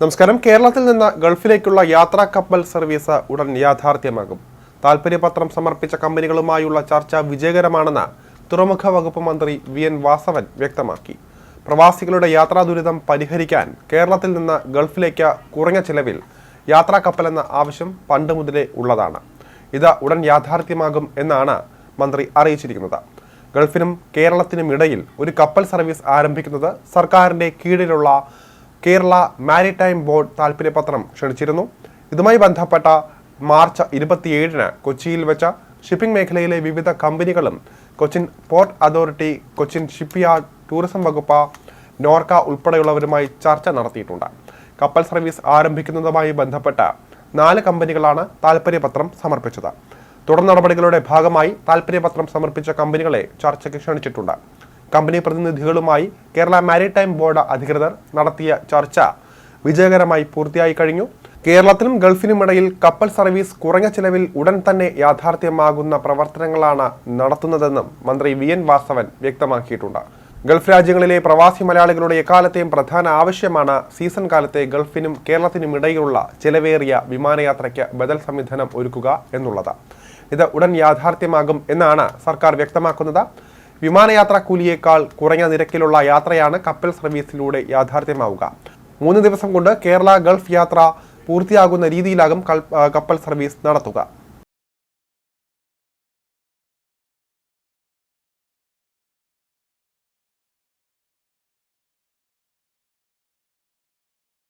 നമസ്കാരം. കേരളത്തിൽ നിന്ന് ഗൾഫിലേക്കുള്ള യാത്രാ കപ്പൽ സർവീസ് ഉടൻ യാഥാർത്ഥ്യമാകും. താൽപര്യപത്രം സമർപ്പിച്ച കമ്പനികളുമായുള്ള ചർച്ച വിജയകരമാണെന്ന് തുറമുഖ വകുപ്പ് മന്ത്രി വി എൻ വാസവൻ വ്യക്തമാക്കി. പ്രവാസികളുടെ യാത്രാ ദുരിതം പരിഹരിക്കാൻ കേരളത്തിൽ നിന്ന് ഗൾഫിലേക്ക് കുറഞ്ഞ ചിലവിൽ യാത്രാ കപ്പൽ എന്ന ആവശ്യം പണ്ട് മുതലേ ഉള്ളതാണ്. ഇത് ഉടൻ യാഥാർത്ഥ്യമാകും എന്നാണ് മന്ത്രി അറിയിച്ചിരിക്കുന്നത്. ഗൾഫിനും കേരളത്തിനും ഇടയിൽ ഒരു കപ്പൽ സർവീസ് ആരംഭിക്കുന്നത് സർക്കാരിന്റെ കീഴിലുള്ള കേരള മാരിടൈം ബോർഡ് താൽപ്പര്യപത്രം ക്ഷണിച്ചിരുന്നു. ഇതുമായി ബന്ധപ്പെട്ട മാർച്ച് ഇരുപത്തിയേഴിന് കൊച്ചിയിൽ വെച്ച ഷിപ്പിംഗ് മേഖലയിലെ വിവിധ കമ്പനികളും Cochin Port Authority Cochin Shipyard tourism വകുപ്പ് നോർക്ക ഉൾപ്പെടെയുള്ളവരുമായി ചർച്ച നടത്തിയിട്ടുണ്ട്. കപ്പൽ സർവീസ് ആരംഭിക്കുന്നതുമായി ബന്ധപ്പെട്ട നാല് കമ്പനികളാണ് താൽപ്പര്യപത്രം സമർപ്പിച്ചത്. തുടർ നടപടികളുടെ ഭാഗമായി താൽപ്പര്യപത്രം സമർപ്പിച്ച കമ്പനികളെ ചർച്ചയ്ക്ക് ക്ഷണിച്ചിട്ടുണ്ട്. കമ്പനി പ്രതിനിധികളുമായി കേരള മാരിടൈം ബോർഡ് അധികൃതർ നടത്തിയ ചർച്ച വിജയകരമായി പൂർത്തിയായി കഴിഞ്ഞു. കേരളത്തിനും ഗൾഫിനും ഇടയിൽ കപ്പൽ സർവീസ് കുറഞ്ഞ ചിലവിൽ ഉടൻ തന്നെ യാഥാർത്ഥ്യമാകുന്ന പ്രവർത്തനങ്ങളാണ് നടത്തുന്നതെന്നും മന്ത്രി വി എൻ വാസവൻ വ്യക്തമാക്കിയിട്ടുണ്ട്. ഗൾഫ് രാജ്യങ്ങളിലെ പ്രവാസി മലയാളികളുടെ എക്കാലത്തെയും പ്രധാന ആവശ്യമാണ് സീസൺ കാലത്തെ ഗൾഫിനും കേരളത്തിനും ഇടയിലുള്ള ചിലവേറിയ വിമാനയാത്രയ്ക്ക് ബദൽ സംവിധാനം ഒരുക്കുക എന്നുള്ളത്. ഇത് ഉടൻ യാഥാർത്ഥ്യമാകും എന്നാണ് സർക്കാർ വ്യക്തമാക്കുന്നത്. വിമാനയാത്രാ കൂലിയേക്കാൾ കുറഞ്ഞ നിരക്കിലുള്ള യാത്രയാണ് കപ്പൽ സർവീസിലൂടെ യാഥാർത്ഥ്യമാവുക. മൂന്ന് ദിവസം കൊണ്ട് കേരള ഗൾഫ് യാത്ര പൂർത്തിയാകുന്ന രീതിയിലാകും കപ്പൽ സർവീസ് നടത്തുക.